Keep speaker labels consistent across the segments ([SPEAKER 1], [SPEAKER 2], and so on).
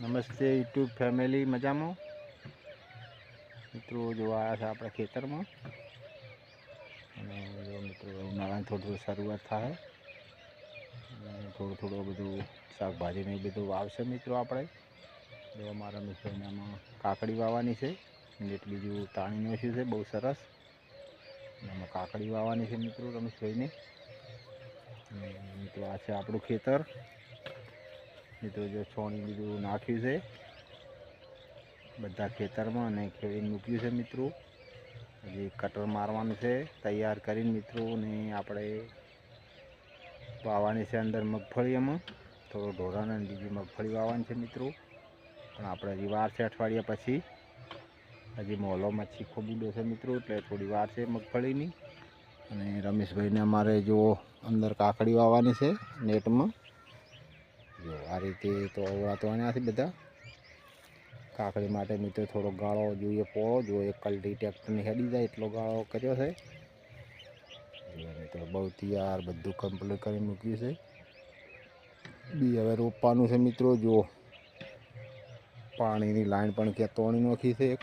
[SPEAKER 1] નમસ્તે YouTube family મજામાં? મિત્રો, જો આવ્યા છે આપણા ખેતરમાં. અને જો મિત્રો, ઉનાળાની થોડું થોડું શરૂઆત થાય. અને થોડું થોડું બધું શાકભાજીને એ બધું વાવશે મિત્રો આપણે. જો અમારા મિત્રોને આમાં કાકડી વાવવાની છે. નેટ બીજું તાણી નાખ્યું છે, બહુ સરસ. અને આમાં કાકડી વાવવાની છે મિત્રો રમેશભાઈને અને મિત્રો, આ છે આપણું ખેતર. મિત્રો જો છોણી બીજું નાખ્યું છે. બધા ખેતરમાં અને ખેડીને મૂક્યું છે મિત્રો. હજી કટર મારવાનું છે. તૈયાર કરીને મિત્રો ને આપણે વાવવાની છે અંદર મગફળી એમાં. થોડો અને બીજી મગફળી વાવવાની છે મિત્રો. પણ આપણે હજી વાર છે અઠવાડિયા પછી. હજી મોલોમાં ચીખો ખોબીડો છે મિત્રો, એટલે થોડી વાર છે મગફળીની. અને રમેશભાઈને અમારે જો અંદર કાકડી વાવવાની છે નેટમાં. જો, આ રીતે તો અવળા તો આના છે બધા. કાકડી માટે મિત્રો થોડો ગાળો જોઈએ પોળો. જો એક કલટી ટ્રેક્ટરની હેડી જાય એટલો ગાળો કર્યો છે. મિત્રો, બહુ તૈયાર બધું કમ્પ્લીટ કરી મૂક્યું છે. બી હવે રોપવાનું છે મિત્રો, જો. પાણીની લાઈન પણ ક્યાં તોણી નાખી છે એક.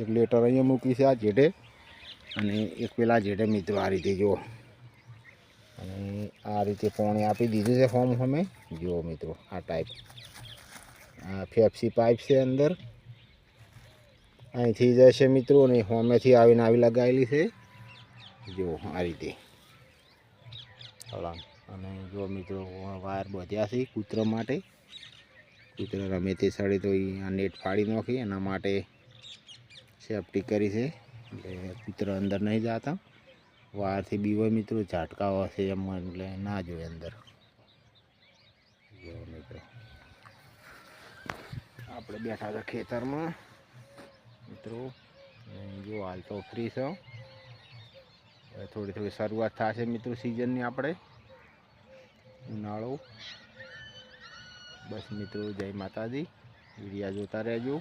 [SPEAKER 1] એક લેટર અહીંયા મૂકી છે આ જેઠે. અને એક પેલા જેઠે મિત્રો આ રીતે જુઓ આ રીતે પાણી આપી દીધું છે ફોર્મ અમે જુઓ મિત્રો, આ ટાઈપ આ ફેફસી પાઇપ છે અંદર. અહીંથી જશે મિત્રો અને હોમેથી આવીને આવી લગાવેલી છે. જુઓ આ રીતે. અને જો મિત્રો, વાયર બધ્યા છે કૂતરા માટે. કૂતરા રમે તે સડે તો આ નેટ ફાડી નાખી, એના માટે સેફટી કરી છે. એટલે કૂતરા અંદર નહીં જતા. વારથી બીવો મિત્રો ઝાટકા હશે એમ એટલે ના જોઈએ અંદર. જો મિત્રો. આપણે બેઠા હતા ખેતરમાં. મિત્રો જો હાલ તો ફ્રી છો થોડી થોડી શરૂઆત થશે મિત્રો સિઝનની આપણે. ઉનાળો. બસ મિત્રો, જય માતાજી. વિડીયા જોતા રહેજો.